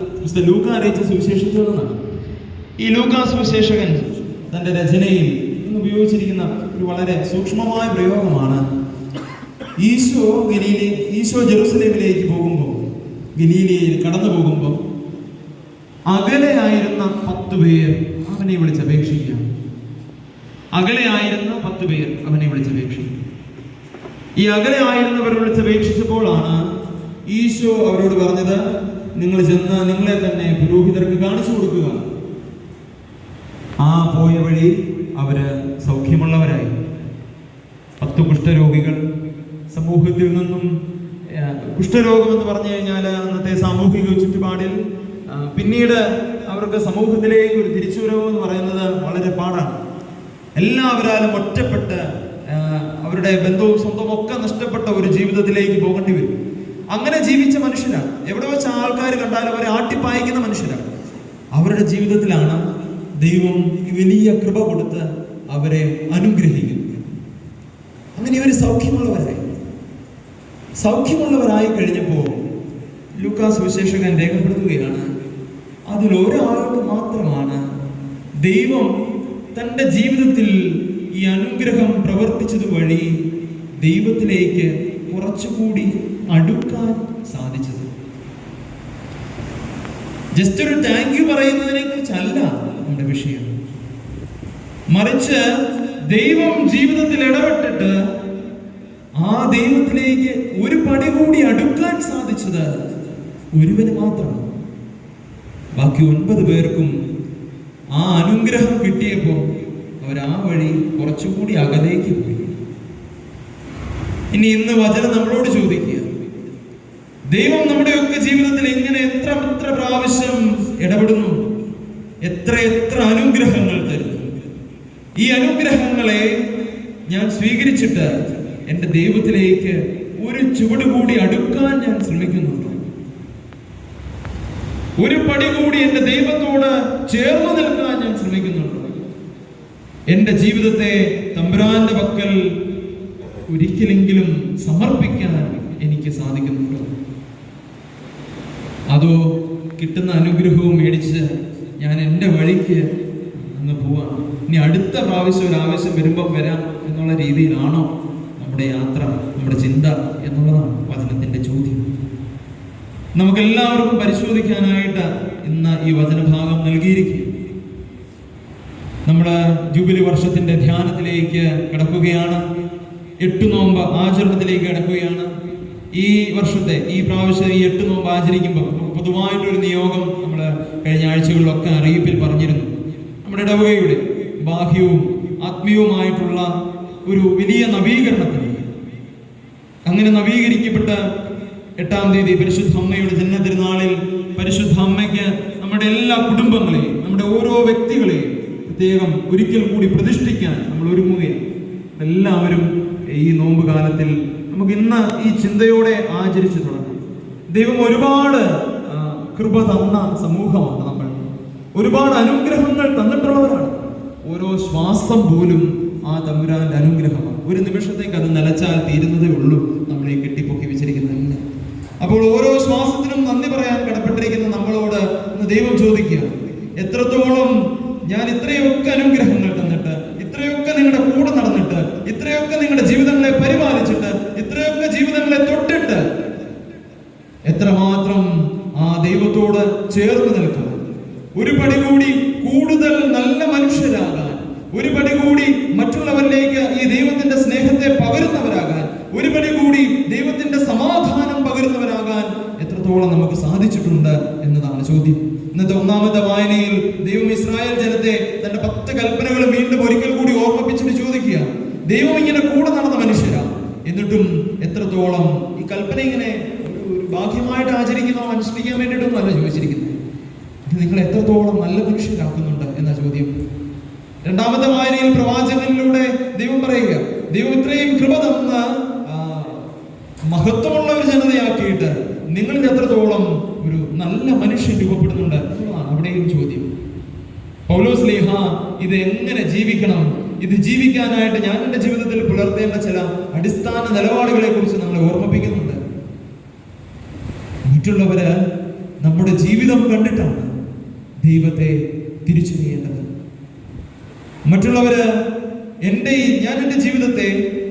വിശുദ്ധ ലൂക്ക അറിയിച്ച സുവിശേഷത്തിൽ നിന്നാണ് ഈ ലൂക്ക സുവിശേഷകൻ തന്റെ രചനയിൽ ഇന്ന് ഉപയോഗിച്ചിരിക്കുന്ന ഒരു വളരെ സൂക്ഷ്മമായ പ്രയോഗമാണ്. ഈശോ ഗലീലെ ഈശോ ജെറുസലേമിലേക്ക് പോകുമ്പോൾ ഗലീലയിൽ കടന്നു പോകുമ്പോൾ അകലെയായിരുന്ന പത്ത് പേർ അവനെ വിളിച്ചപേക്ഷിക്കുക അകലെയായിരുന്ന പത്ത് പേർ അവനെ വിളിച്ചപേക്ഷിക്കുക ഈ അകലെ ആയിരുന്നവർ വിളിച്ചപേക്ഷിച്ചപ്പോഴാണ് ഈശോ അവരോട് പറഞ്ഞത് നിങ്ങൾ ചെന്ന് നിങ്ങളെ തന്നെ പുരോഹിതർക്ക് കാണിച്ചു കൊടുക്കുക. ആ പോയ വഴി അവർ സൗഖ്യമുള്ളവരായി. പത്ത് കുഷ്ഠരോഗികൾ സമൂഹത്തിൽ നിന്നും കുഷ്ഠരോഗം എന്ന് പറഞ്ഞു കഴിഞ്ഞാൽ അന്നത്തെ സാമൂഹിക ചുറ്റുപാടിൽ പിന്നീട് അവർക്ക് സമൂഹത്തിലേക്ക് ഒരു തിരിച്ചുവരവ് എന്ന് പറയുന്നത് വളരെ പാടാണ്. എല്ലാവരാലും ഒറ്റപ്പെട്ട് അവരുടെ ബന്ധവും സ്വന്തവും ഒക്കെ നഷ്ടപ്പെട്ട ഒരു ജീവിതത്തിലേക്ക് പോകേണ്ടി വരും. അങ്ങനെ ജീവിച്ച മനുഷ്യരാണ് എവിടെ വെച്ച ആൾക്കാർ കണ്ടാലും അവരെ ആട്ടിപ്പായിക്കുന്ന മനുഷ്യരാണ് അവരുടെ ജീവിതത്തിലാണ് ദൈവം വലിയ കൃപ കൊടുത്ത് അവരെ അനുഗ്രഹിക്കുന്നത്. അങ്ങനെ ഇവർ സൗഖ്യമുള്ളവരായി. സൗഖ്യമുള്ളവരായി കഴിഞ്ഞപ്പോൾ ലൂക്കാസ് വിശേഷകൻ രേഖപ്പെടുത്തുകയാണ് അതിൽ ഒരാൾക്ക് മാത്രമാണ് ദൈവം തന്റെ ജീവിതത്തിൽ ഈ അനുഗ്രഹം പ്രവർത്തിച്ചതുവഴി ദൈവത്തിലേക്ക് കുറച്ചുകൂടി അടുക്കാൻ സാധിച്ചത്. ജസ്റ്റ് ഒരു താങ്ക് യു പറയുന്നതിനെ കുറിച്ചല്ല നമ്മുടെ വിഷയം. മറിച്ച് ദൈവം ജീവിതത്തിൽ ഇടപെട്ടിട്ട് ആ ദൈവത്തിലേക്ക് ഒരു പടി കൂടി അടുക്കാൻ സാധിച്ചത് ഒരുവന് മാത്രം ബാക്കി ഒൻപത് പേർക്കും ആ അനുഗ്രഹം കിട്ടിയപ്പോൾ അവർ ആ വഴി കുറച്ചുകൂടി അകലേക്ക് പോയി. ഇനി ഇന്ന് വചനം നമ്മളോട് ചോദിക്കുക. ദൈവം നമ്മുടെയൊക്കെ ജീവിതത്തിൽ എങ്ങനെ എത്ര എത്ര പ്രാവശ്യം ഇടപെടുന്നു? എത്ര എത്ര അനുഗ്രഹങ്ങൾ തരുന്നു? ഈ അനുഗ്രഹങ്ങളെ ഞാൻ സ്വീകരിച്ചിട്ട് എന്റെ ദൈവത്തിലേക്ക് ഒരു ചുവട് കൂടി അടുക്കാൻ ഞാൻ ശ്രമിക്കുന്നുണ്ട്. ഒരു പടി കൂടി എന്റെ ദൈവത്തോട് ചേർന്ന് നിൽക്കാൻ ഞാൻ ശ്രമിക്കുന്നുണ്ട്. എന്റെ ജീവിതത്തെ തമ്പുരാന്റെ പക്കൽ ഒരിക്കലെങ്കിലും സമർപ്പിക്കാൻ എനിക്ക് സാധിക്കുന്നുണ്ട്? അതോ കിട്ടുന്ന അനുഗ്രഹവും മേടിച്ച് ഞാൻ എന്റെ വഴിക്ക് അങ്ങ് പോവാണ് ഇനി അടുത്ത പ്രാവശ്യം ഒരു ആവശ്യം വരുമ്പോൾ വരാം എന്നുള്ള രീതിയിലാണോ നമ്മുടെ യാത്ര നമ്മുടെ ചിന്ത എന്നുള്ളതാണ് വചനത്തിന്റെ ചോദ്യം. നമുക്കെല്ലാവർക്കും പരിശോധിക്കാനായിട്ട് ഇന്ന് ഈ വചനഭാഗം നൽകിയിരിക്കും നമ്മൾ ജൂബിലി വർഷത്തിന്റെ ധ്യാനത്തിലേക്ക് കിടക്കുകയാണ്. എട്ട് നോമ്പ് ആചരണത്തിലേക്ക് കിടക്കുകയാണ്. ഈ വർഷത്തെ ഈ പ്രാവശ്യം ഈ എട്ട് നോമ്പ് ആചരിക്കുമ്പോൾ പൊതുവായിട്ടൊരു നിയോഗം നമ്മൾ കഴിഞ്ഞ ആഴ്ചകളിലൊക്കെ അറിയിപ്പിൽ പറഞ്ഞിരുന്നു. നമ്മുടെ ഇടവകയുടെ ബാഹ്യവും ആത്മീയവുമായിട്ടുള്ള ഒരു വലിയ നവീകരണത്തിന്. അങ്ങനെ നവീകരിക്കപ്പെട്ട എട്ടാം തീയതി പരിശുദ്ധ അമ്മയുടെ ജന്മ തിരുനാളിൽ പരിശുദ്ധ അമ്മയ്ക്ക് നമ്മുടെ എല്ലാ കുടുംബങ്ങളെയും നമ്മുടെ ഓരോ വ്യക്തികളെയും പ്രത്യേകം ഒരിക്കൽ കൂടി പ്രതിഷ്ഠിക്കാൻ നമ്മൾ ഒരുങ്ങുകയാണ്. എല്ലാവരും ഈ നോമ്പ് കാലത്തിൽ നമുക്ക് ഇന്ന് ഈ ചിന്തയോടെ ആചരിച്ചു തുടങ്ങാം. ദൈവം ഒരുപാട് കൃപ തന്ന സമൂഹമാണ് നമ്മൾ. ഒരുപാട് അനുഗ്രഹങ്ങൾ തന്നിട്ടുള്ളവരാണ്. ഓരോ ശ്വാസം പോലും ആ തമ്പുരാന്റെ അനുഗ്രഹമാണ്. ഒരു നിമിഷത്തേക്ക് അത് നിലച്ചാൽ തീരുന്നതേ ഉള്ളൂ. നമ്മളെ കെട്ടിപ്പൊക്കി വെച്ചിരിക്കുന്നതല്ല. അപ്പോൾ ഓരോ ശ്വാസത്തിനും നന്ദി പറയാൻ കടപ്പെട്ടിരിക്കുന്ന നമ്മളോട് ദൈവം ചോദിക്കുക എത്രത്തോളം ഞാൻ ഇത്രയൊക്കെ അനുഗ്രഹങ്ങൾ തന്നിട്ട് ഇത്രയൊക്കെ നിങ്ങളുടെ ഇത്രയൊക്കെ നിങ്ങളുടെ ജീവിതങ്ങളെ പരിപാലിച്ചിട്ട് ഇത്രയൊക്കെ ജീവിതങ്ങളെ തൊട്ടിട്ട് എത്രമാത്രം ആ ദൈവത്തോട് ചേർന്ന് നിൽക്കുക ഒരു പടി കൂടി കൂടുതൽ നല്ല മനുഷ്യരാകാൻ ഒരു പടി കൂടി മറ്റുള്ളവരിലേക്ക് ഈ ദൈവത്തിന്റെ സ്നേഹത്തെ പകരുന്നവരാകാൻ ഒരു പടി കൂടി ദൈവത്തിന്റെ സമാധാനം പകരുന്നവരാകാൻ എത്രത്തോളം നമുക്ക് സാധിച്ചിട്ടുണ്ട് എന്നതാണ് ചോദ്യം. ഇന്നത്തെ ഒന്നാമത്തെ വായനയിൽ ദൈവം ഇസ്രായേൽ ജനത്തെ തന്റെ പത്ത് കൽപ്പനകൾ വീണ്ടും ഒരിക്കൽ കൂടി ഓർമ്മിപ്പിച്ചിട്ട് ചോദിക്കുക ദൈവം ഇങ്ങനെ കൂടെ നടന്ന മനുഷ്യരാണ്. എന്നിട്ടും എത്രത്തോളം ഈ കൽപ്പന ഇങ്ങനെ ഒരു- ബാഹ്യമായിട്ട് ആചരിക്കുന്നോ അനുഷ്ഠിക്കാൻ വേണ്ടിയിട്ടൊന്നും അല്ല ചോദിച്ചിരിക്കുന്നത്. ഇത് നിങ്ങൾ എത്രത്തോളം നല്ല മനുഷ്യരാക്കുന്നുണ്ട് എന്ന ചോദ്യം. രണ്ടാമത്തെ വായനയിൽ പ്രവാചകനിലൂടെ ദൈവം പറയുക ദൈവം ഇത്രയും കൃപ തന്ന് മഹത്വമുള്ള ഒരു ജനതയാക്കിയിട്ട് നിങ്ങളിൽ എത്രത്തോളം ഒരു നല്ല മനുഷ്യൻ രൂപപ്പെടുന്നുണ്ട്? അവിടെയും ചോദ്യം. പൗലോസ് ഇത് എങ്ങനെ ജീവിക്കണം? ഇത് ജീവിക്കാനായിട്ട് ഞാൻ എന്റെ ജീവിതത്തിൽ പുലർത്തേണ്ട ചില അടിസ്ഥാന നിലപാടുകളെ കുറിച്ച് നമ്മളെ ഓർമ്മിപ്പിക്കുന്നുണ്ട്. മറ്റുള്ളവര് നമ്മുടെ ജീവിതം കണ്ടിട്ടാണ് ദൈവത്തെ തിരിച്ചറിയേണ്ടത് മറ്റുള്ളവര് എന്റെ ഞാൻ എന്റെ ജീവിതത്തെ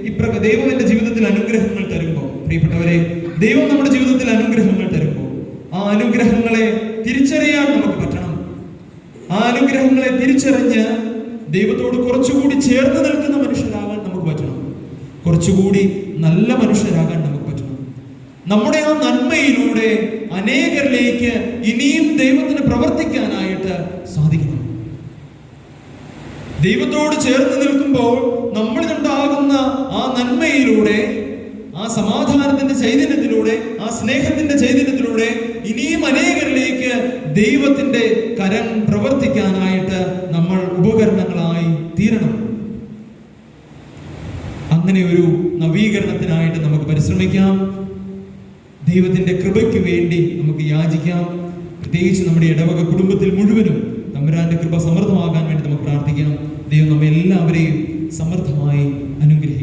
ഇപ്രക ദൈവം എന്റെ ജീവിതത്തിൽ അനുഗ്രഹങ്ങൾ തരുമ്പോൾ പ്രിയപ്പെട്ടവരെ ദൈവം നമ്മുടെ ജീവിതത്തിൽ അനുഗ്രഹങ്ങൾ തരുമ്പോൾ ആ അനുഗ്രഹങ്ങളെ തിരിച്ചറിയാൻ നമുക്ക് പറ്റണം. ആ അനുഗ്രഹങ്ങളെ തിരിച്ചറിഞ്ഞ് ദൈവത്തോട് കുറച്ചുകൂടി ചേർന്ന് നിൽക്കുന്ന മനുഷ്യരാകാൻ നമുക്ക് പറ്റണം. കുറച്ചുകൂടി നല്ല മനുഷ്യരാകാൻ നമുക്ക് പറ്റണം. നമ്മുടെ ആ നന്മയിലൂടെ അനേകരിലേക്ക് ഇനിയും ദൈവത്തിന് പ്രവർത്തിക്കാനായിട്ട് സാധിക്കണം. ദൈവത്തോട് ചേർന്ന് നിൽക്കുമ്പോൾ നമ്മളിലുണ്ടാകുന്ന ആ നന്മയിലൂടെ ആ സമാധാനത്തിന്റെ ചൈതന്യത്തിലൂടെ ആ സ്നേഹത്തിന്റെ ചൈതന്യത്തിലൂടെ ഇനിയും അനേകരിലേക്ക് ദൈവത്തിന്റെ കരം പ്രവർത്തിക്കാനായിട്ട് പരിശ്രമിക്കാം. ദൈവത്തിന്റെ കൃപയ്ക്ക് വേണ്ടി നമുക്ക് യാചിക്കാം. പ്രത്യേകിച്ച് നമ്മുടെ ഇടവക കുടുംബത്തിൽ മുഴുവനും തമ്പുരാന്റെ കൃപ സമൃദ്ധമാകാൻ വേണ്ടി നമുക്ക് പ്രാർത്ഥിക്കാം. ദൈവം നമ്മെ എല്ലാവരെയും സമൃദ്ധമായി അനുഗ്രഹിക്കും